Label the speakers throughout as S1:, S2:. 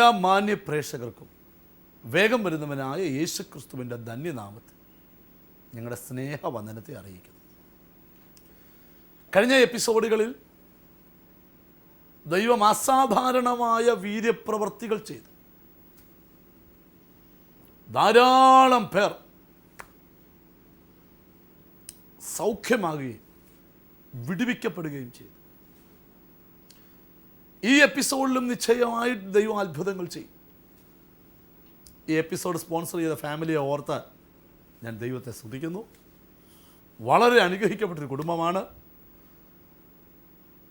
S1: എല്ലാ മാന്യ പ്രേക്ഷകർക്കും വേഗം വരുന്നവനായ യേശുക്രിസ്തുവിന്റെ ധന്യനാമത്തിൽ ഞങ്ങളുടെ സ്നേഹവന്ദനത്തെ അറിയിക്കുന്നു. കഴിഞ്ഞ എപ്പിസോഡുകളിൽ ദൈവം അസാധാരണമായ വീര്യപ്രവർത്തികൾ ചെയ്തു. ധാരാളം പേർ സൗഖ്യമാകുകയും വിടുവിക്കപ്പെടുകയും ചെയ്തു. ഈ എപ്പിസോഡിലും നിശ്ചയമായി ദൈവം അത്ഭുതങ്ങൾ ചെയ്യും. ഈ എപ്പിസോഡ് സ്പോൺസർ ചെയ്ത ഫാമിലിയെ ഓർത്ത് ഞാൻ ദൈവത്തെ സ്തുതിക്കുന്നു. വളരെ അനുഗ്രഹിക്കപ്പെട്ടൊരു കുടുംബമാണ്.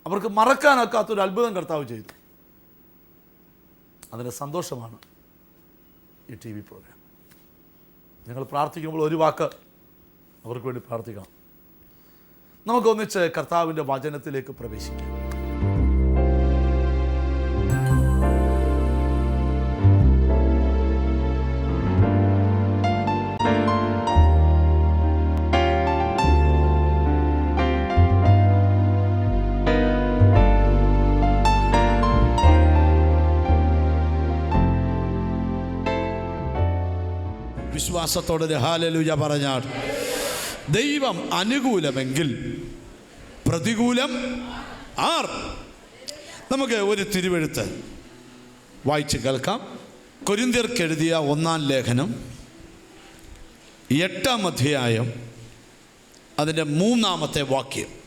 S1: അവർക്ക് മറക്കാനാക്കാത്തൊരു അത്ഭുതം കർത്താവ് ചെയ്തു. അതിന്റെ സന്തോഷമാണ് ഈ ടി വി പ്രോഗ്രാം. നിങ്ങൾ പ്രാർത്ഥിക്കുമ്പോൾ ഒരു വാക്ക് അവർക്ക് വേണ്ടി പ്രാർത്ഥിക്കണം നമുക്കൊന്നിച്ച് കർത്താവിന്റെ വചനത്തിലേക്ക് പ്രവേശിക്കാം. വിശ്വാസത്തോടെ ഹാലലുജ പറഞ്ഞാൽ ദൈവം അനുകൂലമെങ്കിൽ പ്രതികൂലം ആർ? നമുക്ക് ഒരു തിരുവെഴുത്ത് വായിച്ച് കേൾക്കാം. കൊരിന്തിയർക്കെഴുതിയ ഒന്നാം ലേഖനം എട്ടാം അധ്യായം അതിന്റെ മൂന്നാമത്തെ വാക്യം.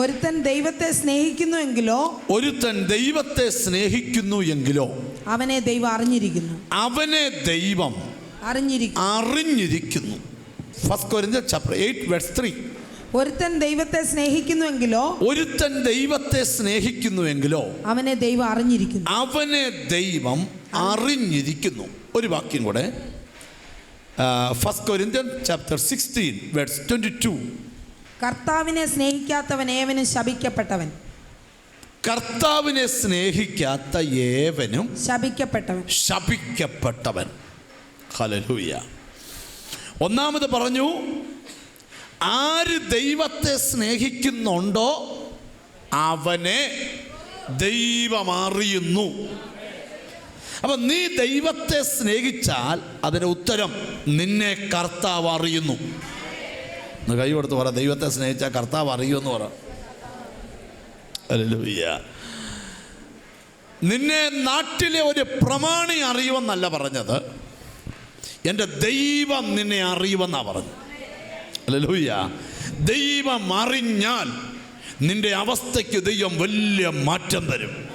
S2: ഒരുത്തൻ ദൈവത്തെ സ്നേഹിക്കുന്നു എങ്കിലോ
S1: ഒരുത്തൻ ദൈവത്തെ സ്നേഹിക്കുന്നു എങ്കിലോ
S2: അവനെ ദൈവം അറിഞ്ഞിരിക്കുന്നു.
S1: അവനെ ദൈവം
S2: അറിഞ്ഞിരിക്കുന്നു.
S1: അറിഞ്ഞിരിക്കുന്നു. ഫസ്റ്റ് കൊരിന്ത്യർ ചാപ്റ്റർ 8 വേഴ്സ് 3
S2: ഒരുത്തൻ ദൈവത്തെ സ്നേഹിക്കുന്നുവെങ്കിലോ
S1: ഒരുത്തൻ ദൈവത്തെ സ്നേഹിക്കുന്നുവെങ്കിലോ
S2: അവനെ ദൈവം അറിഞ്ഞിരിക്കുന്നു.
S1: അവനെ ദൈവം അറിഞ്ഞിരിക്കുന്നു. ഒരു വാക്യം കൂടെ. First Corinthian chapter sixteen words twenty two
S2: കർത്താവിനെ സ്നേഹിക്കാത്തവൻ ഏവനും ശപിക്കപ്പെട്ടവൻ.
S1: കർത്താവിനെ സ്നേഹിക്കാത്ത ഏവനും
S2: ശപിക്കപ്പെട്ടവൻ.
S1: ശപിക്കപ്പെട്ടവൻ. ഹലലൂയ ഒന്നാമത് പറഞ്ഞു ആര് ദൈവത്തെ സ്നേഹിക്കുന്നുണ്ടോ അവനെ ദൈവം അറിയുന്നു അപ്പം നീ ദൈവത്തെ സ്നേഹിച്ചാൽ അതിന് ഉത്തരം നിന്നെ കർത്താവ് അറിയുന്നു. ഒന്ന് കൈ കൊടുത്ത് പറ. ദൈവത്തെ സ്നേഹിച്ചാൽ കർത്താവ് അറിയുമെന്ന് പറ. നിന്നെ നാട്ടിലെ ഒരു പ്രമാണി അറിയുമെന്നല്ല പറഞ്ഞത്. എന്റെ ദൈവം നിന്നെ അറിയുമെന്നാണ് പറഞ്ഞു അല്ലൂയ്യ ദൈവം അറിഞ്ഞാൽ നിന്റെ അവസ്ഥയ്ക്ക് ദൈവം വലിയ മാറ്റം തരും.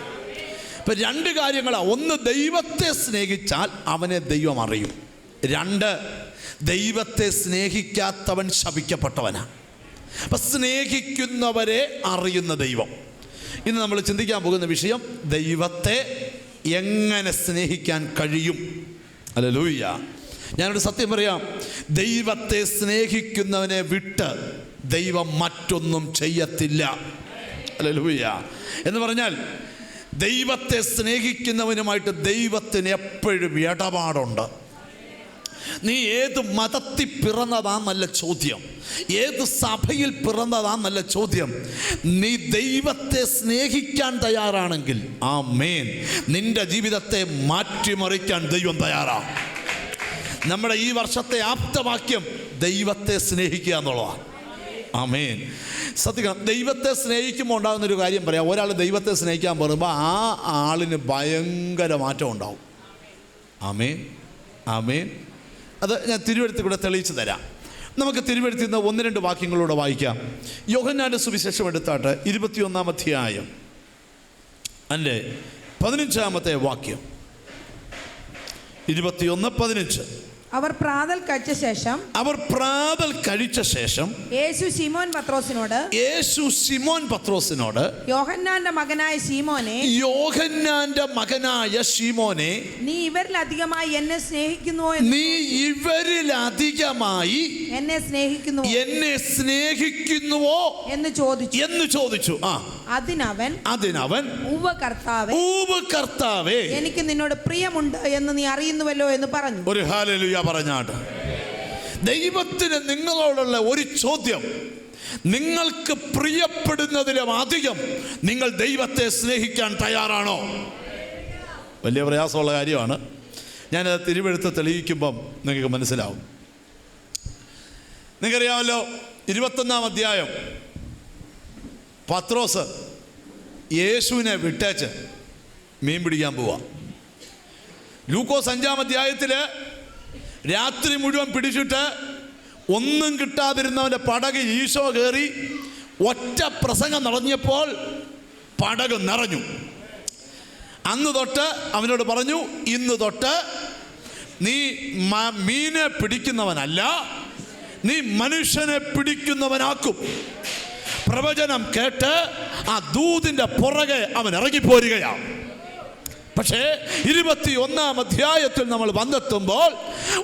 S1: ഇപ്പം രണ്ട് കാര്യങ്ങളാണ് ഒന്ന് ദൈവത്തെ സ്നേഹിച്ചാൽ അവനെ ദൈവം അറിയും. രണ്ട് ദൈവത്തെ സ്നേഹിക്കാത്തവൻ ശപിക്കപ്പെട്ടവനാണ് അപ്പം സ്നേഹിക്കുന്നവരെ അറിയുന്ന ദൈവം. ഇന്ന് നമ്മൾ ചിന്തിക്കാൻ പോകുന്ന വിഷയം ദൈവത്തെ എങ്ങനെ സ്നേഹിക്കാൻ കഴിയും? അല്ല ലൂയ്യ ഞാനൊരു സത്യം പറയാം. ദൈവത്തെ സ്നേഹിക്കുന്നവനെ വിട്ട് ദൈവം മറ്റൊന്നും ചെയ്യത്തില്ല. അല്ല ലൂയ്യ എന്ന് പറഞ്ഞാൽ ദൈവത്തെ സ്നേഹിക്കുന്നവനുമായിട്ട് ദൈവത്തിന് എപ്പോഴും ഇടപാടുണ്ട്. നീ ഏത് മതത്തിൽ പിറന്നതാന്നല്ല ചോദ്യം. ഏത് സഭയിൽ പിറന്നതാന്നല്ല ചോദ്യം. നീ ദൈവത്തെ സ്നേഹിക്കാൻ തയ്യാറാണെങ്കിൽ ആ മേൻ നിന്റെ ജീവിതത്തെ മാറ്റിമറിക്കാൻ ദൈവം തയ്യാറാണ് നമ്മുടെ ഈ വർഷത്തെ ആപ്തവാക്യം ദൈവത്തെ സ്നേഹിക്കുക എന്നുള്ളതാണ്. ആമേൻ. സത്യം ദൈവത്തെ സ്നേഹിക്കുമ്പോൾ ഉണ്ടാകുന്നൊരു കാര്യം പറയാം. ഒരാൾ ദൈവത്തെ സ്നേഹിക്കാൻ പറയുമ്പോൾ ആ ആളിന് ഭയങ്കര മാറ്റം ഉണ്ടാവും. ആമേൻ. ആമേൻ. അത് ഞാൻ തിരുവഴുത്തിൽ കൂടെ തെളിയിച്ചു തരാം. നമുക്ക് തിരുവഴുത്തിൽ നിന്ന് ഒന്ന് രണ്ട് വാക്യങ്ങളൂടെ വായിക്കാം. യോഹന്നാന്റെ സുവിശേഷം എടുത്താട്ട് ഇരുപത്തിയൊന്നാം അധ്യായം. അതിന്റെ പതിനഞ്ചാമത്തെ വാക്യം. ഇരുപത്തിയൊന്ന് പതിനഞ്ച്.
S2: അവർ പ്രാതൽ കഴിച്ച ശേഷം
S1: അവർ പ്രാതൽ കഴിച്ച ശേഷം
S2: യേശു സിമോൻ പത്രോസിനോട്
S1: യേശു സിമോൻ പത്രോസിനോട്
S2: യോഹന്നാന്റെ മകനായ ശീമോനെ
S1: യോഹന്നാന്റെ മകനായ ഷീമോനെ
S2: നീ ഇവരിൽ അധികമായി എന്നെ സ്നേഹിക്കുന്നു എന്ന്
S1: നീ ഇവരിലധികമായി
S2: എന്നെ സ്നേഹിക്കുന്നു
S1: എന്നെ സ്നേഹിക്കുന്നുവോ?
S2: എന്ന് ചോദിച്ചു.
S1: എന്ന് ചോദിച്ചു. ആ.
S2: അതിനവൻ
S1: അതിനവൻ
S2: ഉവ്വ കർത്താവേ
S1: ഊവ് കർത്താവേ
S2: എനിക്ക് നിന്നോട് പ്രിയമുണ്ട് എന്ന് നീ അറിയുന്നുവല്ലോ എന്ന് പറഞ്ഞു.
S1: ഒരു ഹാലലുയ പറഞ്ഞാട്ട്. ദൈവത്തിന് നിങ്ങളോടുള്ള ഒരു ചോദ്യം നിങ്ങൾക്ക് പ്രിയപ്പെടുന്നതിലും അധികം നിങ്ങൾ ദൈവത്തെ സ്നേഹിക്കാൻ തയ്യാറാണോ? വലിയ പ്രയാസമുള്ള കാര്യമാണ്. ഞാനത് തിരുവെടുത്ത് തെളിയിക്കുമ്പം നിങ്ങൾക്ക് മനസ്സിലാവും. നിങ്ങൾക്കറിയാമല്ലോ ഇരുപത്തൊന്നാം അധ്യായം പത്രോസ് യേശുവിനെ വിട്ടേച്ച് മീൻ പിടിക്കാൻ പോവാ. ലൂക്കോസ് അഞ്ചാം അധ്യായത്തിൽ രാത്രി മുഴുവൻ പിടിച്ചിട്ട് ഒന്നും കിട്ടാതിരുന്നവന്റെ പടക് ഈശോ കയറി ഒറ്റ പ്രസംഗം നടഞ്ഞപ്പോൾ പടക് നിറഞ്ഞു. അന്ന് തൊട്ട് അവനോട് പറഞ്ഞു ഇന്ന് തൊട്ട് നീ മീനെ പിടിക്കുന്നവനല്ല നീ മനുഷ്യനെ പിടിക്കുന്നവനാക്കും. പ്രവചനം കേട്ട് ആ ദൂതിന്റെ പുറകെ അവൻ ഇറങ്ങിപ്പോരുകയാണ്. പക്ഷേ ഇരുപത്തി ഒന്നാം അധ്യായത്തിൽ നമ്മൾ വന്നെത്തുമ്പോൾ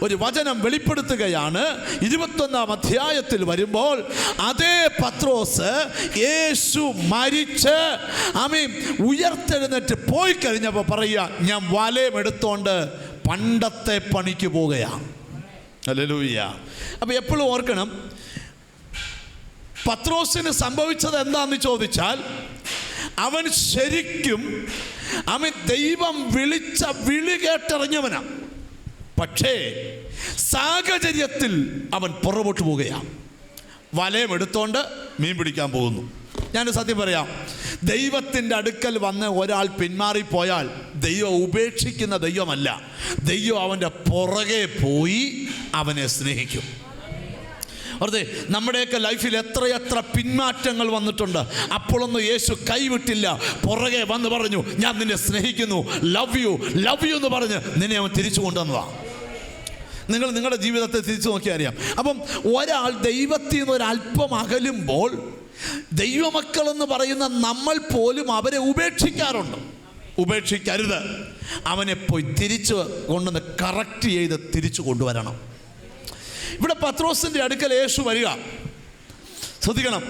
S1: ഒരു വചനം വെളിപ്പെടുത്തുകയാണ്. ഇരുപത്തൊന്നാം അധ്യായത്തിൽ വരുമ്പോൾ അതേ പത്രോസ് യേശു മരിച്ച് അമീൻ ഉയർത്തെഴുന്നേറ്റ് പോയി കഴിഞ്ഞപ്പോൾ പറയുക ഞാൻ വലയം എടുത്തോണ്ട് പണ്ടത്തെ പണിക്ക് പോവുകയാണ്. അല്ലൂയ്യ അപ്പോൾ എപ്പോഴും ഓർക്കണം പത്രോസിന് സംഭവിച്ചത് എന്താണെന്ന് ചോദിച്ചാൽ അവൻ ശരിക്കും അവൻ ദൈവം വിളിച്ച വിളി കേട്ടിറങ്ങിയവനാ പക്ഷേ സാഹചര്യത്തിൽ അവൻ പുറകോട്ട് പോവുകയാണ് വലയം എടുത്തോണ്ട് മീൻ പിടിക്കാൻ പോകുന്നു. ഞാൻ സത്യം പറയാം. ദൈവത്തിന്റെ അടുക്കൽ വന്ന് ഒരാൾ പിന്മാറിപ്പോയാൽ ദൈവം ഉപേക്ഷിക്കുന്ന ദൈവമല്ല. ദൈവം അവന്റെ പുറകെ പോയി അവനെ സ്നേഹിക്കും. വെറുതെ നമ്മുടെയൊക്കെ ലൈഫിൽ എത്രയെത്ര പിന്മാറ്റങ്ങൾ വന്നിട്ടുണ്ട്. അപ്പോഴൊന്നും യേശു കൈവിട്ടില്ല. പുറകെ വന്ന് പറഞ്ഞു ഞാൻ നിന്നെ സ്നേഹിക്കുന്നു. ലവ് യു ലവ് യു എന്ന് പറഞ്ഞ് നിന്നെ അവൻ തിരിച്ചു കൊണ്ടുവന്നതാണ് നിങ്ങൾ നിങ്ങളുടെ ജീവിതത്തെ തിരിച്ചു നോക്കിയാൽ അറിയാം. അപ്പം ഒരാൾ ദൈവത്തിൽ നിന്ന് ഒരല്പം അകലുമ്പോൾ ദൈവമക്കളെന്ന് പറയുന്ന നമ്മൾ പോലും അവരെ ഉപേക്ഷിക്കാറുണ്ട്. ഉപേക്ഷിക്കരുത്. അവനെ പോയി തിരിച്ച് കൊണ്ടുവന്ന് കറക്റ്റ് ചെയ്ത് തിരിച്ചു കൊണ്ടുവരണം. ഇവിടെ പത്രോസിന്റെ അടുക്കൽ യേശു വരിക. ശ്രദ്ധിക്കണം.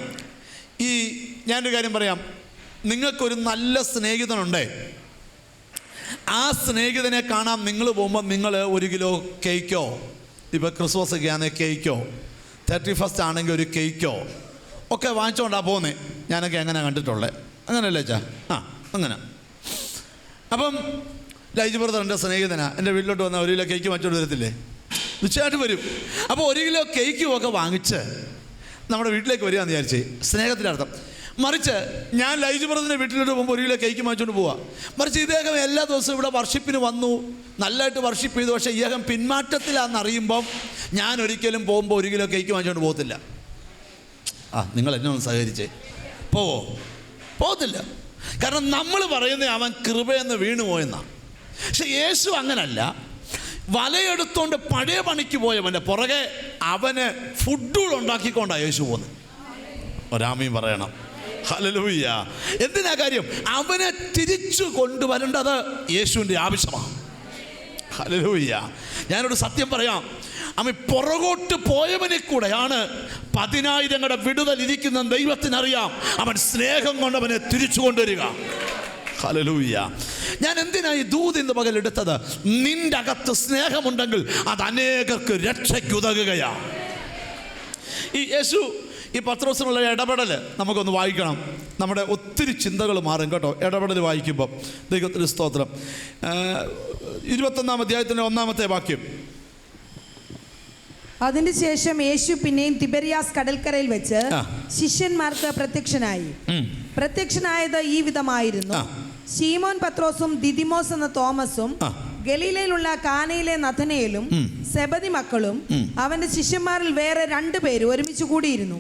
S1: ഈ ഞാനൊരു കാര്യം പറയാം. നിങ്ങൾക്കൊരു നല്ല സ്നേഹിതനുണ്ടേ. ആ സ്നേഹിതനെ കാണാൻ നിങ്ങൾ പോകുമ്പോൾ നിങ്ങൾ ഒരു കിലോ കേക്കോ? ഇപ്പോൾ ക്രിസ്മസ് ഒക്കെ ആണെങ്കിൽ കേക്കോ? തേർട്ടി ഫസ്റ്റ് ആണെങ്കിൽ ഒരു കേക്കോ? ഒക്കെ വാങ്ങിച്ചുകൊണ്ടാണ് പോകുന്നത് ഞാനൊക്കെ എങ്ങനെ കണ്ടിട്ടുള്ളത് അങ്ങനെയല്ലേ ചാ ആ അങ്ങനെ. അപ്പം ലൈജ് ബ്രദർ എന്റെ സ്നേഹിതനാണ് എന്റെ വീട്ടിലോട്ട് വന്ന ഒരു കിലോ കേക്ക് വാങ്ങിച്ചോണ്ട് വരത്തില്ലേ? നിശ്ചയമായിട്ട് വരും. അപ്പോൾ ഒരു കിലോ കേക്കും ഒക്കെ വാങ്ങിച്ച് നമ്മുടെ വീട്ടിലേക്ക് വരിക എന്ന് വിചാരിച്ച് സ്നേഹത്തിന്റെ അർത്ഥം. മറിച്ച് ഞാൻ ലൈജ് ബ്രദറിന്റെ വീട്ടിലോട്ട് പോകുമ്പോൾ ഒരു കിലോ കേക്ക് വാങ്ങിച്ചുകൊണ്ട് പോവാം. മറിച്ച് ഇദ്ദേഹം എല്ലാ ദിവസവും ഇവിടെ വർഷിപ്പിന് വന്നു. നല്ലതായിട്ട് വർഷിപ്പ് ചെയ്തു. പക്ഷേ ഇദ്ദേഹം പിന്മാറ്റത്തിലാണെന്നറിയുമ്പം ഞാൻ ഒരിക്കലും പോകുമ്പോൾ ഒരു കിലോ കേക്ക് വാങ്ങിച്ചുകൊണ്ട് പോകത്തില്ല. ആ നിങ്ങൾ എന്നെ ഒന്ന് സഹകരിച്ചേ. പോവോ? പോകത്തില്ല. കാരണം നമ്മൾ പറയുന്നത് അവൻ കൃപയെന്ന് വീണു പോയെന്നാണ് പക്ഷെ യേശു അങ്ങനല്ല. വലയെടുത്തോണ്ട് പഴയ പണിക്ക് പോയവന്റെ പുറകെ അവന് ഫുഡുകൾ ഉണ്ടാക്കിക്കൊണ്ടാണ് യേശു പോകുന്നത് ഒരാമയും പറയണം. ഹലലൂയ്യ എന്തിനാ കാര്യം? അവനെ തിരിച്ചു കൊണ്ടുവരേണ്ടത് യേശുവിന്റെ ആവശ്യമാണ്. ഹലലൂയ്യ ഞാനൊരു സത്യം പറയാം. അമ്മ പുറകോട്ട് പോയവനെ കൂടെയാണ് പതിനായിരങ്ങളുടെ വിടുതൽ ഇരിക്കുന്ന ദൈവത്തിനറിയാം. അവൻ സ്നേഹം കൊണ്ടവനെ തിരിച്ചു കൊണ്ടുവരിക. ഹലലൂയ്യ ഞാൻ എന്തിനായി ദൂത് ഇന്ന് പകൽ എടുത്തത്? നിന്റെ അകത്ത് സ്നേഹമുണ്ടെങ്കിൽ അത് അനേകർക്ക് രക്ഷയ്ക്കുതകുകയാ ഈ യേശു ഈ പത്രോസിനുള്ള ഇടപെടൽ നമുക്കൊന്ന് വായിക്കണം. നമ്മുടെ ഒത്തിരി ചിന്തകൾ മാറും കേട്ടോ. ഇടപെടൽ വായിക്കുമ്പോൾ ദൈവത്തിന്റെ സ്തോത്രം. ഇരുപത്തൊന്നാം അധ്യായത്തിന്റെ ഒന്നാമത്തെ വാക്യം.
S2: അതിനുശേഷം യേശു പിന്നെയും തിബരിയാസ് കടൽക്കരയിൽ വെച്ച്. ശിഷ്യന്മാർക്ക് പ്രത്യക്ഷനായി. പ്രത്യക്ഷനായത് ഈ വിധമായിരുന്നു.
S1: ആ.
S2: ശീമോൻ പത്രോസും ദിദിമോസ് എന്ന തോമസും ഗലീലയിലുള്ള കാനയിലെ നഥനയിലും. സെബതി മക്കളും അവന്റെ ശിഷ്യന്മാരിൽ വേറെ രണ്ടു പേര് ഒരുമിച്ച് കൂടിയിരുന്നു.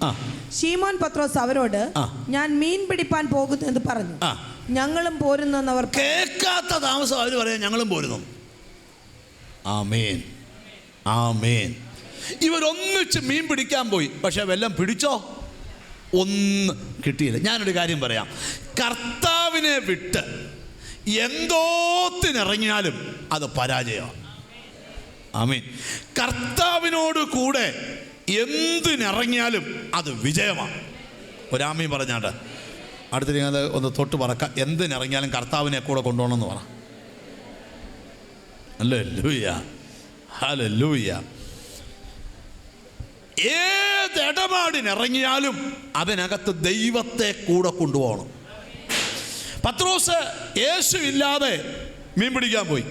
S2: ഷീമോൻ പത്രോസ് അവരോട് ഞാൻ മീൻ പിടിപ്പാൻ പോകുന്നു എന്ന് പറഞ്ഞു. ഞങ്ങളും പോരുന്നു എന്നവർ
S1: കേൾക്കാത്ത താമസം അവർ പറയാം ഞങ്ങളും പോരുന്നു. ആമേൻ. ആമേൻ. ഇവരൊന്നിച്ച് മീൻ പിടിക്കാൻ പോയി. പക്ഷെ വെല്ലം പിടിച്ചോ? ഒന്ന് കിട്ടിയില്ല. ഞാനൊരു കാര്യം പറയാം. കർത്താവിനെ വിട്ട് എന്തോത്തിനിറങ്ങിയാലും അത് പരാജയമാണ് ആമീൻ. കർത്താവിനോട് കൂടെ എന്തിനിറങ്ങിയാലും അത് വിജയമാണ്. ഒരാമീൻ പറഞ്ഞാണ്ട്. അടുത്തിരി അത് ഒന്ന് തൊട്ട് പറക്ക. എന്തിനിറങ്ങിയാലും കർത്താവിനെ കൂടെ കൊണ്ടുപോകണമെന്ന് പറ. അല്ലേ ലൂയ്യ ഹലോ ലൂയ ഏത് ഇടപാടിനിറങ്ങിയാലും അതിനകത്ത് ദൈവത്തെ കൂടെ കൊണ്ടുപോകണം. പത്രോസ് യേശു ഇല്ലാതെ മീൻ പിടിക്കാൻ പോയി.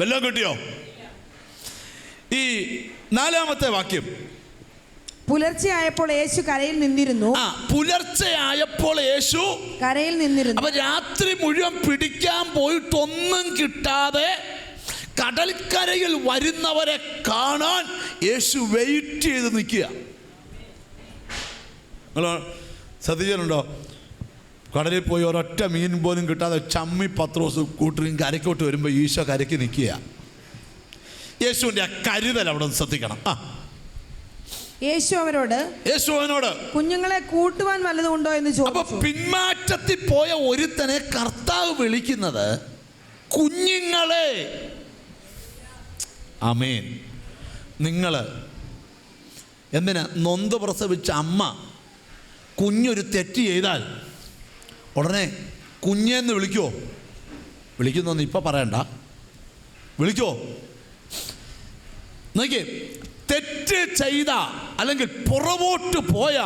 S1: വല്ലതും കിട്ടിയോ? ഈ നാലാമത്തെ വാക്യം.
S2: പുലർച്ചയായപ്പോൾ യേശു കരയിൽ നിന്നിരുന്നു.
S1: ആ പുലർച്ചെ ആയപ്പോൾ യേശു
S2: കരയിൽ നിന്നിരുന്നു.
S1: അപ്പൊ രാത്രി മുഴുവൻ പിടിക്കാൻ പോയിട്ടൊന്നും കിട്ടാതെ കടൽക്കരയിൽ വരുന്നവരെ കാണാൻ യേശു വെയിറ്റ് ചെയ്ത് നിൽക്കുക. നിങ്ങൾ ശ്രദ്ധിച്ചിട്ടുണ്ടോ? കടലിൽ പോയി ഒരൊറ്റ മീൻ പോലും കിട്ടാതെ ചമ്മി പത്രോസ് കൂട്ടരും കരയ്ക്കോട്ട് വരുമ്പോൾ ഈശോ കരയ്ക്ക് നിൽക്കുക. യേശുവിന്റെ ആ കരുതൽ അവിടെ ശ്രദ്ധിക്കണം. ആ.
S2: യേശു അവരോട്
S1: യേശു അവനോട്
S2: കുഞ്ഞുങ്ങളെ കൂട്ടുവാൻ വല്ലതുണ്ടോ എന്ന് ചോദിച്ചു.
S1: പിന്മാറ്റത്തിൽ പോയ ഒരുത്തനെ കർത്താവ് വിളിക്കുന്നത് കുഞ്ഞുങ്ങളെ. അമേൻ നിങ്ങൾ എന്തിനാ? നൊന്ത് പ്രസവിച്ച അമ്മ കുഞ്ഞൊരു തെറ്റ് ചെയ്താൽ ഉടനെ കുഞ്ഞെന്ന് വിളിക്കുമോ വിളിക്കുന്നൊന്നും ഇപ്പം പറയണ്ട. വിളിക്കോ? നോക്കിയേ തെറ്റ് ചെയ്ത അല്ലെങ്കിൽ പുറകോട്ട് പോയ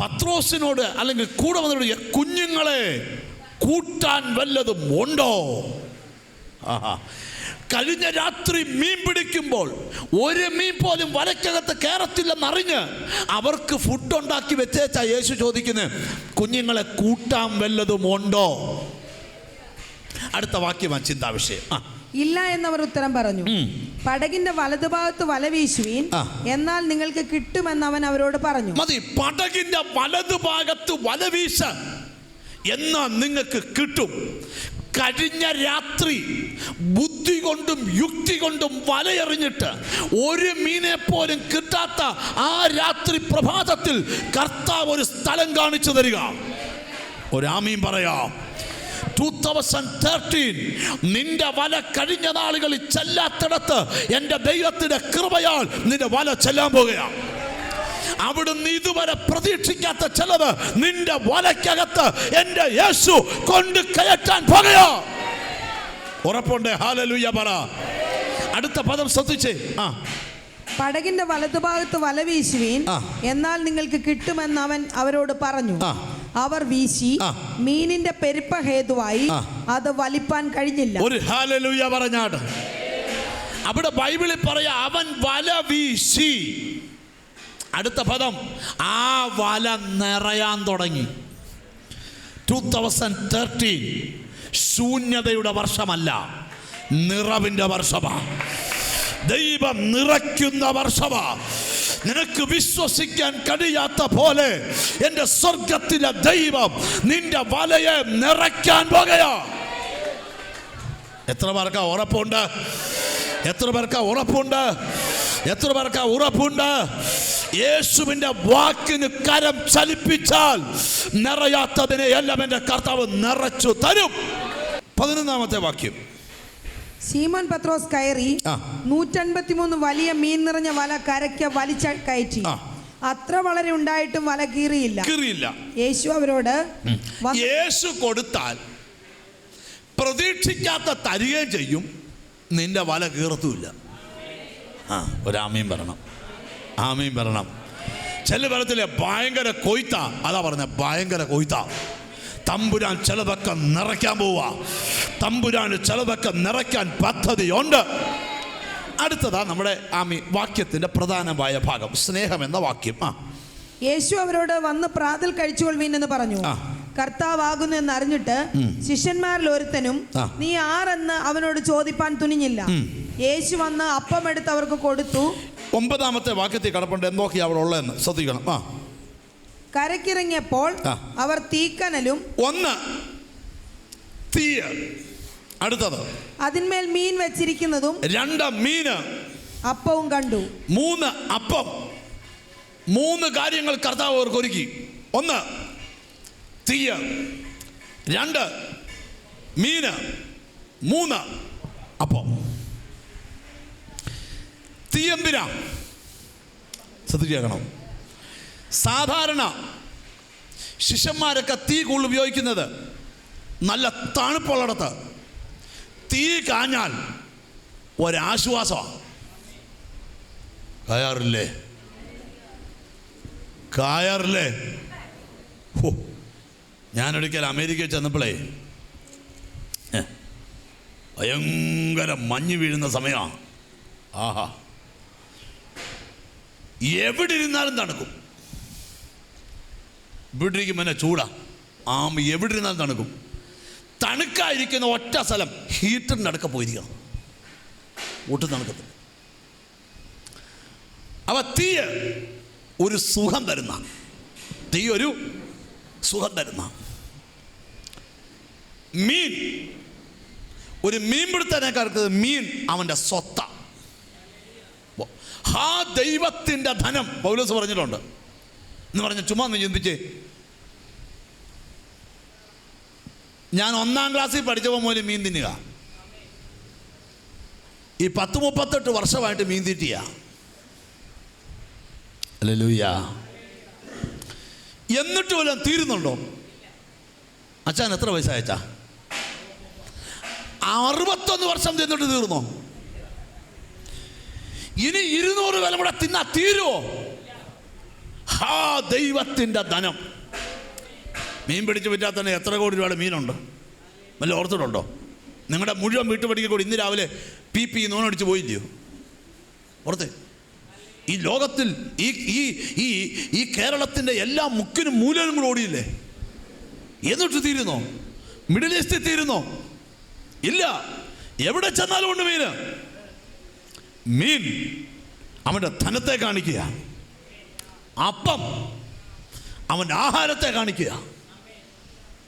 S1: പത്രോസിനോട് അല്ലെങ്കിൽ കൂടെ വന്നോട് കുഞ്ഞുങ്ങളെ കൂട്ടാൻ വല്ലതും ഉണ്ടോ? ആഹാ. കഴിഞ്ഞ രാത്രി മീൻ പിടിക്കുമ്പോൾ ഒരു മീൻ പോലും വലക്കകത്ത് കയറത്തില്ലെന്നറിഞ്ഞ് അവർക്ക് ഫുഡ് ഉണ്ടാക്കി വെച്ചേച്ചാ യേശു ചോദിക്കുന്നത് കുഞ്ഞുങ്ങളെ കൂട്ടാൻ വല്ലതും ഉണ്ടോ? അടുത്ത വാക്യമാണ് ചിന്താ വിഷയം ആ.
S2: ഇല്ല എന്നവർ ഉത്തരം പറഞ്ഞു. പടകിന്റെ വലതുഭാഗത്ത് വല വീശുവീൻ എന്നാൽ നിങ്ങൾക്ക് കിട്ടുമെന്ന് അവൻ അവരോട് പറഞ്ഞു.
S1: മതി പടകിന്റെ വലതുഭാഗത്ത് വല വീശ എന്നാ നിങ്ങൾക്ക് കിട്ടും. കഴിഞ്ഞ രാത്രി ബുദ്ധി കൊണ്ടും യുക്തി കൊണ്ടും വലയെറിഞ്ഞിട്ട് ഒരു മീനെ പോലും കിട്ടാത്ത ആ രാത്രി പ്രഭാതത്തിൽ കർത്താവ് ഒരു സ്ഥലം കാണിച്ചു തരിക. ഒരാമീൻ പറയാം. നിന്റെ വല കഴിഞ്ഞ നാളുകളിൽ ചെല്ലാത്തിടത്ത് എന്റെ ദൈവത്തിന്റെ കൃപയാൽ നിന്റെ വല ചെല്ലാൻ പോകുകയാണ് അവിടുന്ന് ഇതുവരെ പ്രതീക്ഷിക്കാത്ത ചിലത് നിന്റെ വലക്കകത്ത് എന്റെ യേശു കൊണ്ട് കയറ്റാൻ പോകുകയോ ഉറപ്പുണ്ട്. ഹാലലുയ്യ പറ. അടുത്ത പദം ശ്രദ്ധിച്ചേ. ആ.
S2: പടകിന്റെ വലതുഭാഗത്ത് വല വീശുവീൻ. എന്നാൽ നിങ്ങൾക്ക് കിട്ടുമെന്ന് അവൻ അവരോട് പറഞ്ഞു. അവർ വീശി മീനിന്റെ പെരുപ്പ ഹേതുവായി. അത് വലിപ്പാൻ കഴിഞ്ഞില്ല.
S1: ഒരു ഹാലലുയ്യ പറഞ്ഞാട്. അവിടെ ബൈബിളിൽ പറയാ അവൻ വല വീശി. അടുത്ത പദം ആ വല നിറയാൻ തുടങ്ങി. ടൂ തൗസൻഡ് തേർട്ടീൻ ശൂന്യതയുടെ വർഷമല്ല നിറവിന്റെ വർഷമാണ് ദൈവം നിറയ്ക്കുന്ന വർഷമാ. നിനക്ക് വിശ്വസിക്കാൻ കഴിയാത്ത പോലെ എന്റെ സ്വർഗത്തിലെ ദൈവം നിന്റെ വലയെ നിറയ്ക്കാൻ പോകയാ എത്ര പേർക്കാ ഉറപ്പുണ്ട്? എത്ര പേർക്കാ ഉറപ്പുണ്ട്? എത്ര പേർക്കാ ഉറപ്പുണ്ട്? യേശുവിന്റെ വാക്കിന് കരം ചലിപ്പിച്ചാൽ നിറയാത്തതിനെ എല്ലാം എന്റെ കർത്താവ് നിറച്ചു തരും. പതിനൊന്നാമത്തെ വാക്യം.
S2: സീമോൻ പത്രോസ് കയറി നൂറ്റൻപത്തിമൂന്ന് വലിയ മീൻ നിറഞ്ഞ വല കരയ്ക്ക് വലിച്ച കയറ്റി. അത്ര വളരെ ഉണ്ടായിട്ടും വല കീറിയില്ല.
S1: കീറിയില്ല.
S2: യേശു അവരോട്
S1: യേശു കൊടുത്താൽ പ്രതീക്ഷിക്കാത്ത തരികയും ചെയ്യും. നിന്റെ വല കീറത്തുമില്ല. ആ ഒരാമയും വരണം. ആമയും വരണം. ചില പലത്തിലെ ഭയങ്കര കൊയ്ത്ത. അതാ പറഞ്ഞ ഭയങ്കര കൊയ്ത്ത. തമ്പുരാൻ ചിലതൊക്കെ നിറയ്ക്കാൻ പോവാ. തമ്പുരാന് ചിലതൊക്കെ നിറയ്ക്കാൻ പദ്ധതിയുണ്ട്. അടുത്തതാ നമ്മുടെ ആമി വാക്യത്തിന്റെ പ്രധാനമായ ഭാഗം സ്നേഹം എന്ന വാക്യം. ആ.
S2: യേശു അവരോട് വന്ന് പ്രാതൽ കഴിച്ചുകൊള്ളുവീൻ എന്ന് പറഞ്ഞു. കർത്താവാകുന്നു എന്ന് അറിഞ്ഞിട്ട് ശിഷ്യന്മാരിൽ ഒരുത്തനും. നീ ആരെന്ന് അവനോട് ചോദിപ്പാൻ തുനിഞ്ഞില്ല. യേശു വന്ന് അപ്പം എടുത്ത് അവർക്ക് കൊടുത്തു.
S1: ഒമ്പതാമത്തെ വാക്യത്തിൽ കടപ്പുണ്ട്. എന്തൊക്കെയാ അവിടെ ഉള്ളതെന്ന്? ശ്രദ്ധിക്കണം. ആ.
S2: കരക്കിറങ്ങിയപ്പോൾ അവർ തീക്കനലും
S1: ഒന്ന് തീയ. അടുത്തത്.
S2: അതിന്മേൽ മീൻ വെച്ചിരിക്കുന്നതും
S1: രണ്ട് മീന്.
S2: അപ്പവും കണ്ടു.
S1: മൂന്ന് അപ്പം. മൂന്ന് കാര്യങ്ങൾ കർത്താവ് അവർക്ക് ഒരുക്കി. ഒന്ന് തീയ. രണ്ട് മീന്. മൂന്ന് അപ്പം തീയന്തിര ശ്രദ്ധിച്ചേക്കണം. സാധാരണ ശിഷ്യന്മാരൊക്കെ തീ കൂടുതൽ ഉപയോഗിക്കുന്നത് നല്ല തണുപ്പുള്ളിടത്ത് തീ കാഞ്ഞാൽ ഒരാശ്വാസമാണ് കയറില്ലേ? കായാറില്ലേ? ഹോ. ഞാനൊരിക്കൽ അമേരിക്കയിൽ ചെന്നപ്പോഴേ ഭയങ്കര മഞ്ഞ് വീഴുന്ന സമയമാണ് ആഹാ. എവിടെ ഇരുന്നാലും തണുക്കും. ഇവിടെ ഇരിക്കുമ്പോൾ ചൂടാ. ആമ എവിടെ ഇരുന്നാലും തണുക്കും. തണുക്കായിരിക്കുന്ന ഒറ്റ സ്ഥലം ഹീറ്ററിന്റെ അടുക്ക പോയിരിക്കണം. ഒട്ടും തണുക്കത്തില്ല. അപ്പം തീ ഒരു സുഖം തരുന്ന. തീ ഒരു സുഖം തരുന്ന. മീൻ. ഒരു മീൻപിടുത്തനേക്കാർക്ക് മീൻ അവന്റെ സ്വത്ത. ആ ദൈവത്തിന്റെ ധനം പൗലോസ് പറഞ്ഞിട്ടുണ്ട്. എന്ന് പറഞ്ഞ ചുമ്മാ ഒന്ന് ചിന്തിച്ചേ. ഞാൻ ഒന്നാം ക്ലാസ്സിൽ പഠിച്ചപ്പോൾ മുതൽ മീൻ തിന്നുക. ഈ പത്ത് മുപ്പത്തെട്ട് വർഷമായിട്ട് മീൻ തീറ്റിയ. അല്ലൂയ എന്നിട്ട് വല്ലതും തീരുന്നുണ്ടോ? അച്ഛൻ എത്ര വയസ്സായ അച്ഛാ? അറുപത്തൊന്ന് വർഷം തിന്നിട്ട് തീർന്നോ? ഇനി ഇരുന്നൂറ് വില കൂടെ തിന്നാ തീരുമോ ഹാ ദൈവത്തിന്റെ ധനം. മീൻ പിടിച്ച് വിറ്റാൽ തന്നെ എത്ര കോടി രൂപയുടെ മീനുണ്ട്? വല്ല ഓർത്തിട്ടുണ്ടോ? നിങ്ങളുടെ മുഴുവൻ വീട്ടുപടിക്ക് കൂടി ഇന്ന് രാവിലെ പി പി പോയി പോയില്ലയോ? ഓർത്തേ. ഈ ലോകത്തിൽ ഈ ഈ ഈ ഈ കേരളത്തിന്റെ എല്ലാ മുക്കിനും മൂലനും കൂടെ ഓടിയില്ലേ? എന്നിട്ട് തീരുന്നോ? മിഡിൽ ഈസ്റ്റിൽ തീരുന്നോ? ഇല്ല. എവിടെ ചെന്നാലും ഉണ്ട് മീന് മീൻ അവന്റെ ധനത്തെ കാണിക്കുക. അപ്പം അവന്റെ ആഹാരത്തെ കാണിക്കുക.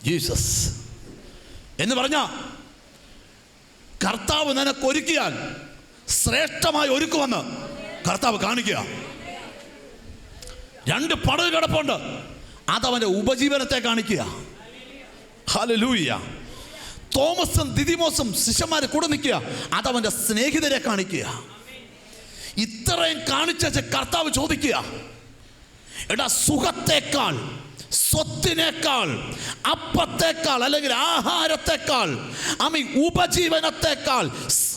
S1: ജീസസ്. എന്ന് പറഞ്ഞ കർത്താവ് നിനക്ക് ഒരുക്കിയാൽ ശ്രേഷ്ഠമായി ഒരുക്കുമെന്ന് കർത്താവ് കാണിക്കുക. രണ്ട് പടവ് കിടപ്പുണ്ട്. അതവന്റെ ഉപജീവനത്തെ കാണിക്കുക. ഹലലൂയ തോമസും ദിദിമോസും ശിഷ്യന്മാരെ കൂടെ നിൽക്കുക. അതവന്റെ സ്നേഹിതരെ കാണിക്കുക. ഇത്രയും കാണിച്ച കർത്താവ് ചോദിക്കുക എടാ സുഖത്തേക്കാൾ സ്വത്തിനേക്കാൾ അപ്പത്തേക്കാൾ അല്ലെങ്കിൽ ആഹാരത്തെക്കാൾ അമ്മ ഉപജീവനത്തെക്കാൾ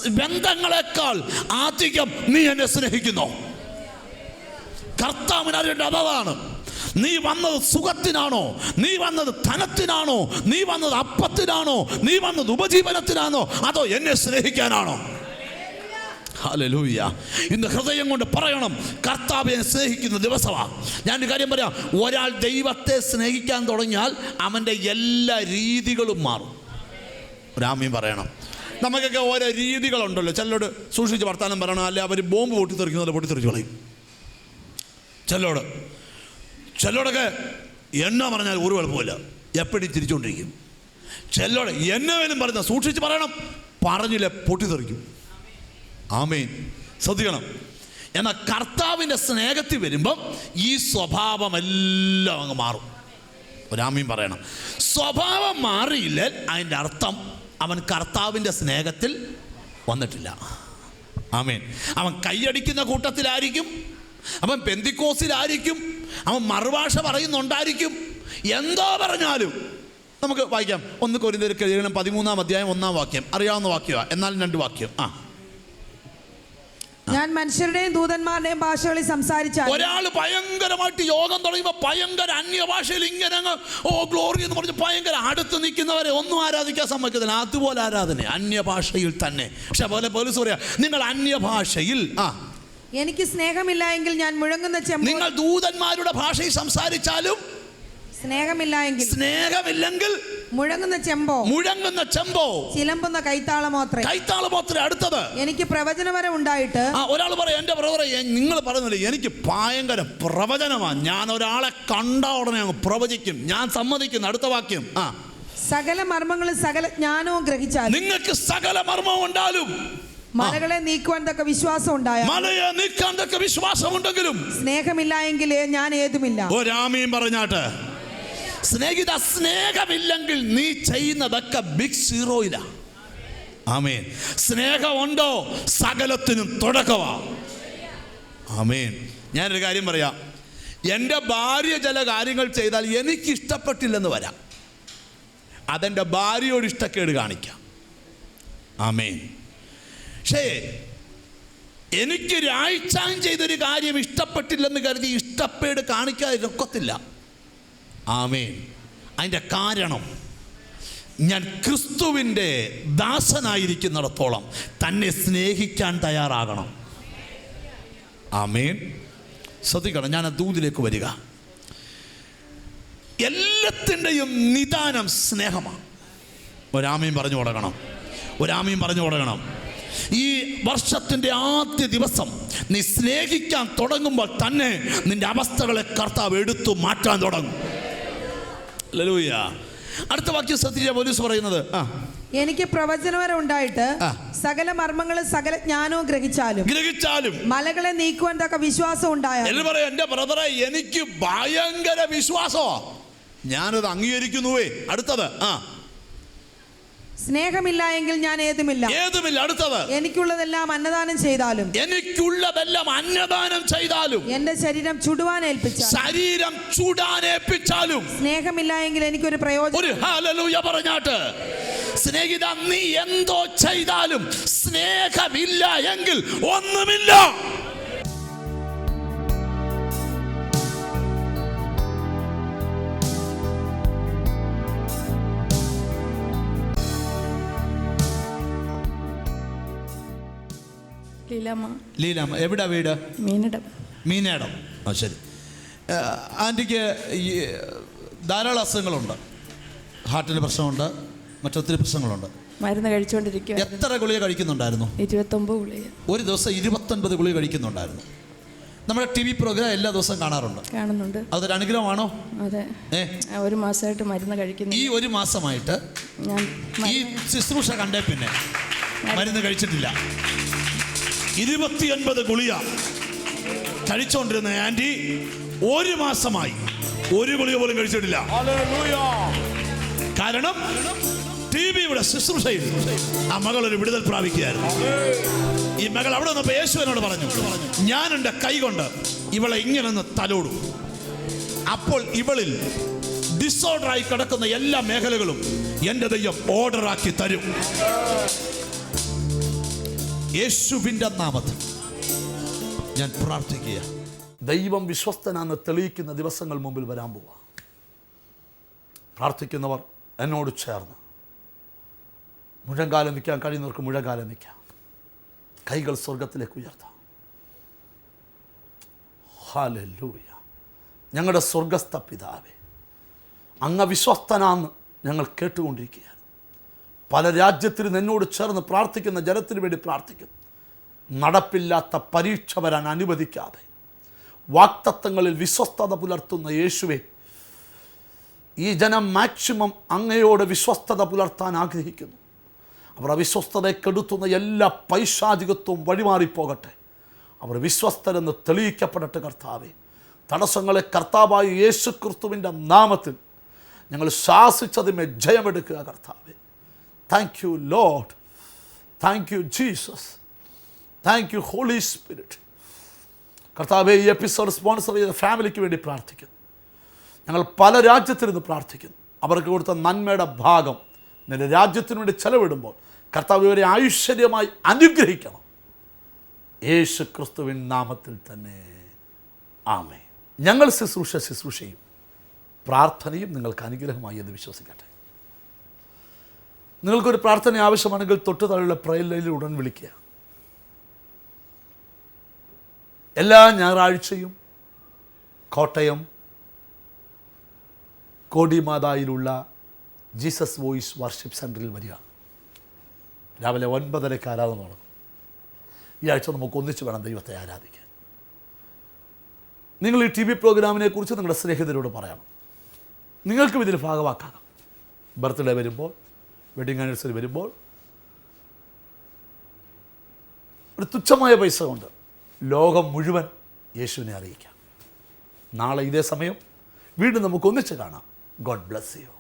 S1: ബന്ധങ്ങളെക്കാൾ അധികം നീ എന്നെ സ്നേഹിക്കുന്നു. കർത്താവിന് അറിയേണ്ട അതാണ് നീ വന്നത് സുഖത്തിനാണോ? നീ വന്നത് ധനത്തിനാണോ? നീ വന്നത് അപ്പത്തിനാണോ? നീ വന്നത് ഉപജീവനത്തിനാണോ? അതോ എന്നെ സ്നേഹിക്കാനാണോ? ഹല്ലേലൂയ ഇന്ന് ഹൃദയം കൊണ്ട് പറയണം കർത്താവിനെ സ്നേഹിക്കുന്ന ദിവസമാണ് ഒരു കാര്യം പറയാം ഒരാൾ ദൈവത്തെ സ്നേഹിക്കാൻ തുടങ്ങിയാൽ അവന്റെ എല്ലാ രീതികളും മാറും. രാമ്യം പറയണം. നമുക്കൊക്കെ ഓരോ രീതികളുണ്ടല്ലോ. ചിലരോട് സൂക്ഷിച്ച് വർത്താനം പറയണം അല്ലെ അവർ ബോംബ് പൊട്ടിത്തെറിക്കുന്നത് പൊട്ടിത്തെറിച്ച് കളയും. ചിലരോട് ചിലരോടൊക്കെ എണ്ണ പറഞ്ഞാൽ ഒരു കുഴപ്പമില്ല എപ്പോഴും തിരിച്ചുകൊണ്ടിരിക്കും ചിലരോട് എന്നെ വേണം പറഞ്ഞാൽ സൂക്ഷിച്ച് പറയണം. പറഞ്ഞില്ല പൊട്ടിത്തെറിക്കും. ആമേൻ. ശ്രദ്ധിക്കണം. എന്നാൽ കർത്താവിന്റെ സ്നേഹത്തിൽ വരുമ്പം ഈ സ്വഭാവമെല്ലാം അങ്ങ് മാറും. ഒരാമീൻ പറയണം. സ്വഭാവം മാറിയില്ല അതിന്റെ അർത്ഥം അവൻ കർത്താവിന്റെ സ്നേഹത്തിൽ വന്നിട്ടില്ല. ആമേൻ. അവൻ കൈയടിക്കുന്ന കൂട്ടത്തിലായിരിക്കും അവൻ പെന്തിക്കോസിലായിരിക്കും അവൻ മറുഭാഷ പറയുന്നുണ്ടായിരിക്കും. എന്തോ പറഞ്ഞാലും നമുക്ക് വായിക്കാം. ഒന്ന് കൊരിന്തർക്ക് എഴുതണം പതിമൂന്നാം അധ്യായം ഒന്നാം വാക്യം. അറിയാവുന്ന വാക്യമാണ് എന്നാലും രണ്ട് വാക്യം. ആ.
S2: ഞാൻ മനുഷ്യരുടെയും ദൂതന്മാരുടെയും ഭാഷകളിൽ സംസാരിച്ചാൽ
S1: ഒരാൾ ഭയങ്കരമായിട്ട് യോഗം തുടങ്ങുമ്പോൾ ഭയങ്കര അന്യ ഭാഷയിൽ ഇങ്ങനെ അങ്ങ് ഓ ഗ്ലോറി എന്ന് പറഞ്ഞ് ഭയങ്കര അടുത്ത് നിൽക്കുന്നവരെ ഒന്നും ആരാധിക്കാൻ സമ്മതിക്കുന്നില്ല അതുപോലെ ആരാധന അന്യ ഭാഷയിൽ തന്നെ. പക്ഷെ അതുപോലെ പോലീസ് പറയാ നിങ്ങൾ അന്യ ഭാഷയിൽ. ആ.
S2: എനിക്ക് സ്നേഹമില്ല എങ്കിൽ ഞാൻ മുഴങ്ങുന്ന ചെമ്പോ
S1: നിങ്ങൾ ദൂതന്മാരുടെ ഭാഷയിൽ സംസാരിച്ചാലും
S2: സ്നേഹമില്ല എങ്കിൽ
S1: സ്നേഹമില്ലെങ്കിൽ
S2: മുഴങ്ങുന്ന ചെമ്പോ?
S1: മുഴങ്ങുന്ന ചെമ്പോ?
S2: ചിലമ്പുന്ന കൈത്താളമോത്ര
S1: കൈത്താളമോത്ര അടുത്തത്.
S2: എനിക്ക് പ്രവചനവരം ഉണ്ടായിട്ട്
S1: ആ ഒരാൾ പറയും എന്റെ ബ്രദറെ നിങ്ങൾ പറയുന്നില്ല എനിക്ക് ഭയങ്കര പ്രവചനമാണ് ഞാൻ ഒരാളെ കണ്ട ഉടനെ അങ്ങ് പ്രവചിക്കും. ഞാൻ സമ്മതിക്കുന്നു. അടുത്ത വാക്യം. ആ.
S2: സകല മർമ്മങ്ങളും സകല ജ്ഞാനവും ഗ്രഹിച്ചാൽ
S1: നിങ്ങൾക്ക് സകല മർമ്മം ഉണ്ടാലും.
S2: മലകളെ നീക്കുവാൻ തക്ക വിശ്വാസം ഉണ്ടായ
S1: മലയെ നീക്കാൻ തക്ക വിശ്വാസമുണ്ടെങ്കിലും
S2: സ്നേഹമില്ല എങ്കിൽ ഞാൻ ഏതുമില്ല.
S1: ഒരാമയും പറഞ്ഞാട്ട്. സ്നേഹിത സ്നേഹമില്ലെങ്കിൽ നീ ചെയ്യുന്നതൊക്കെ ബിഗ് സീറോയില്ല ആമേൻ. സ്നേഹമുണ്ടോ? സകലത്തിനും തുടക്കമാ. ആമേൻ. ഞാനൊരു കാര്യം പറയാം. എന്റെ ഭാര്യ ചില കാര്യങ്ങൾ ചെയ്താൽ എനിക്ക് ഇഷ്ടപ്പെട്ടില്ലെന്ന് വരാം. അതെന്റെ ഭാര്യയോട് ഇഷ്ടക്കേട് കാണിക്കാം. ആമേൻ. പക്ഷേ എനിക്ക് ചെയ്തൊരു കാര്യം ഇഷ്ടപ്പെട്ടില്ലെന്ന് കരുതി ഇഷ്ടപ്പേട് കാണിക്കാതിരൊക്കത്തില്ല. ആമേൻ. അതിന്റെ കാരണം ഞാൻ ക്രിസ്തുവിന്റെ ദാസനായിരിക്കുന്നിടത്തോളം തന്നെ സ്നേഹിക്കാൻ തയ്യാറാകണം. ആമേൻ. ശ്രദ്ധിക്കണം ഞാൻ ആ ദൂതിലേക്ക് വരിക. എല്ലാത്തിന്റെയും നിദാനം സ്നേഹമാണ്. ഒരാമയും പറഞ്ഞു കൊടുക്കണം. ഒരാമയും പറഞ്ഞു കൊടുക്കണം. ഈ വർഷത്തിന്റെ ആദ്യ ദിവസം നീ സ്നേഹിക്കാൻ തുടങ്ങുമ്പോൾ തന്നെ നിന്റെ അവസ്ഥകളെ കർത്താവ് എടുത്തു മാറ്റാൻ തുടങ്ങും. ലലൂയ അടുത്ത വാക്യം ശ്രദ്ധിച്ച പോലീസ് പറയുന്നത്. ആ.
S2: എനിക്ക് പ്രവചനവരം ഉണ്ടായിട്ട് സകല മർമ്മങ്ങളും സകല ജ്ഞാനവും ഗ്രഹിച്ചാലും
S1: ഗ്രഹിച്ചാലും
S2: മലകളെ നീക്കുവാൻ തക്ക വിശ്വാസം ഉണ്ടായാലും
S1: എന്ന് പറയാം എന്റെ ബ്രദറെ എനിക്ക് ഭയങ്കര വിശ്വാസമാ. ഞാനത് അംഗീകരിക്കുന്നുവേ. അടുത്തത് ആ.
S2: സ്നേഹമില്ല എങ്കിൽ ഞാൻ ഏതുമില്ല.
S1: ഏതുമില്ല അടുത്തത്.
S2: എനിക്കുള്ളതെല്ലാം അന്നദാനം ചെയ്താലും
S1: എനിക്കുള്ളതെല്ലാം അന്നദാനം ചെയ്താലും
S2: എന്റെ ശരീരം ചുടുവാൻ ഏൽപ്പിച്ചാൽ
S1: ശരീരം ചുടാൻ ഏൽപ്പിച്ചാലും
S2: സ്നേഹമില്ല എങ്കിൽ എനിക്കൊരു പ്രയോജനം
S1: ഒരു ഹല്ലേലൂയ പറഞ്ഞാട്ട് സ്നേഹിത നീ എന്തോ ചെയ്താലും സ്നേഹമില്ല എങ്കിൽ ഒന്നുമില്ല.
S3: ലീലാമ്മ.
S1: ലീലാമ്മ. എവിടെ വീട്?
S3: മീനടം.
S1: മീനേടം. ആ ശരി. ആന്റിക്ക് ഈ ധാരാളം അസുഖങ്ങളുണ്ട്. ഹാർട്ടിന് പ്രശ്നമുണ്ട്. മറ്റൊത്തിരി പ്രശ്നങ്ങളുണ്ട്.
S3: മരുന്ന് കഴിച്ചുകൊണ്ടിരിക്കുക
S1: എത്ര ഗുളിക കഴിക്കുന്നുണ്ടായിരുന്നു?
S3: ഇരുപത്തൊമ്പത് ഗുളിക.
S1: ഒരു ദിവസം ഇരുപത്തൊൻപത് ഗുളിക കഴിക്കുന്നുണ്ടായിരുന്നു. നമ്മുടെ ടി വി പ്രോഗ്രാം എല്ലാ ദിവസവും കാണാറുണ്ട്.
S3: കാണുന്നുണ്ട്.
S1: അതൊരു അനുഗ്രഹമാണോ?
S3: അതെ. ഒരു മാസമായിട്ട് മരുന്ന് കഴിക്കുന്നു
S1: ഈ ഒരു മാസമായിട്ട്
S3: ഞാൻ
S1: ഈ ശുശ്രൂഷ കണ്ടേ പിന്നെ. മരുന്ന് കഴിച്ചിട്ടില്ല. ഇരുപത്തിയൊൻപത് ഗുളിക കഴിച്ചോണ്ടിരുന്ന ആന്റി ഒരു മാസമായി ഒരു ഗുളിക പോലും കഴിച്ചിട്ടില്ല. കാരണം ടി വിയുടെ ശുശ്രൂഷയിൽ ആ മകൾ ഒരു വിടുതൽ പ്രാപിക്കുകയായിരുന്നു. ഈ മകൾ അവിടെ നിന്നപ്പോ യേശു എന്നോട് പറഞ്ഞു ഞാൻ എന്റെ കൈ കൊണ്ട് ഇവളെ ഇങ്ങനെ ഒന്ന് തലോടും. അപ്പോൾ ഇവളിൽ ഡിസോർഡറായി കിടക്കുന്ന എല്ലാ മേഖലകളും എന്റെ ദൈവം ഓർഡറാക്കി തരും. യേശുവിന്റെ നാമത്തിൽ ഞാൻ പ്രാർത്ഥിക്കുക. ദൈവം വിശ്വസ്തനാണെന്ന് തെളിയിക്കുന്ന ദിവസങ്ങൾ മുമ്പിൽ വരാൻ പോവാ. പ്രാർത്ഥിക്കുന്നവർ എന്നോട് ചേർന്ന്. മുഴങ്കാലം നിൽക്കാൻ കഴിയുന്നവർക്ക് മുഴങ്കാലം നിൽക്കാം കൈകൾ സ്വർഗത്തിലേക്ക് ഉയർത്താം. ഹാലൂയ ഞങ്ങളുടെ സ്വർഗസ്ഥ പിതാവേ അങ്ങ് വിശ്വസ്തനാന്ന് ഞങ്ങൾ കേട്ടുകൊണ്ടിരിക്കുകയാണ്. പല രാജ്യത്തിനും എന്നോട് ചേർന്ന് പ്രാർത്ഥിക്കുന്ന ജനത്തിന് വേണ്ടി പ്രാർത്ഥിക്കുന്നു നടപ്പില്ലാത്ത പരീക്ഷ വരാൻ അനുവദിക്കാതെ. വാക്തത്വങ്ങളിൽ വിശ്വസ്തത പുലർത്തുന്ന യേശുവെ ഈ ജനം മാക്സിമം അങ്ങയോട് വിശ്വസ്തത പുലർത്താൻ ആഗ്രഹിക്കുന്നു. അവർ അവിശ്വസ്തതയെ കെടുത്തുന്ന എല്ലാ പൈശാചികത്വവും വഴിമാറിപ്പോകട്ടെ. അവർ വിശ്വസ്തരെന്ന് തെളിയിക്കപ്പെടട്ടെ കർത്താവെ. തടസ്സങ്ങളെ കർത്താവായ യേശു ക്രിസ്തുവിന്റെ നാമത്തിൽ ഞങ്ങൾ ശാസിച്ചതിമേ ജയമെടുക്കുക കർത്താവെ. Thank you Lord thank you Jesus thank you Holy Spirit കർത്താവ് ഈ എപ്പിസോഡ് സ്പോൺസർ ചെയ്ത ഫാമിലിക്ക് വേണ്ടി പ്രാർത്ഥിക്കുന്നു. ഞങ്ങൾ പല രാജ്യത്തിരുന്ന് പ്രാർത്ഥിക്കുന്നു. അവർക്ക് കൊടുത്ത നന്മയുടെ ഭാഗം നിന്റെ രാജ്യത്തിനു വേണ്ടി ചെലവിടുമ്പോൾ കർത്താവ് ഇവരെ ഐശ്വര്യമായി അനുഗ്രഹിക്കണം. യേശു ക്രിസ്തുവിൻ നാമത്തിൽ തന്നെ. ആമേ ഞങ്ങൾ ശുശ്രൂഷ ശുശ്രൂഷയും പ്രാർത്ഥനയും നിങ്ങൾക്ക് അനുഗ്രഹമായി എന്ന് വിശ്വസിക്കട്ടെ. നിങ്ങൾക്കൊരു പ്രാർത്ഥന ആവശ്യമാണെങ്കിൽ തൊട്ട് താഴെയുള്ള പ്രയലയിൽ ഉടൻ വിളിക്കുക. എല്ലാ ഞായറാഴ്ചയും കോട്ടയം കോടിമാതായിലുള്ള ജീസസ് വോയിസ് വർഷിപ്പ് സെന്ററിൽ വരിക. രാവിലെ ഒൻപതരയ്ക്ക് ആരാധന തുടങ്ങും ഈ ആഴ്ച നമുക്ക് ഒന്നിച്ച് വേണം ദൈവത്തെ ആരാധിക്കാൻ. നിങ്ങൾ ഈ ടി വി പ്രോഗ്രാമിനെ കുറിച്ച് നിങ്ങളുടെ സ്നേഹിതരോട് പറയണം. നിങ്ങൾക്കും ഇതിൽ ഭാഗമാക്കാം ബർത്ത്ഡേ വരുമ്പോൾ വെഡിങ് ആനിവേഴ്സറി വരുമ്പോൾ ഒരു തുച്ഛമായ പൈസ കൊണ്ട് ലോകം മുഴുവൻ യേശുവിനെ അറിയിക്കാം. നാളെ ഇതേ സമയം വീണ്ടും നമുക്ക് ഒന്നിച്ച് കാണാം. God bless you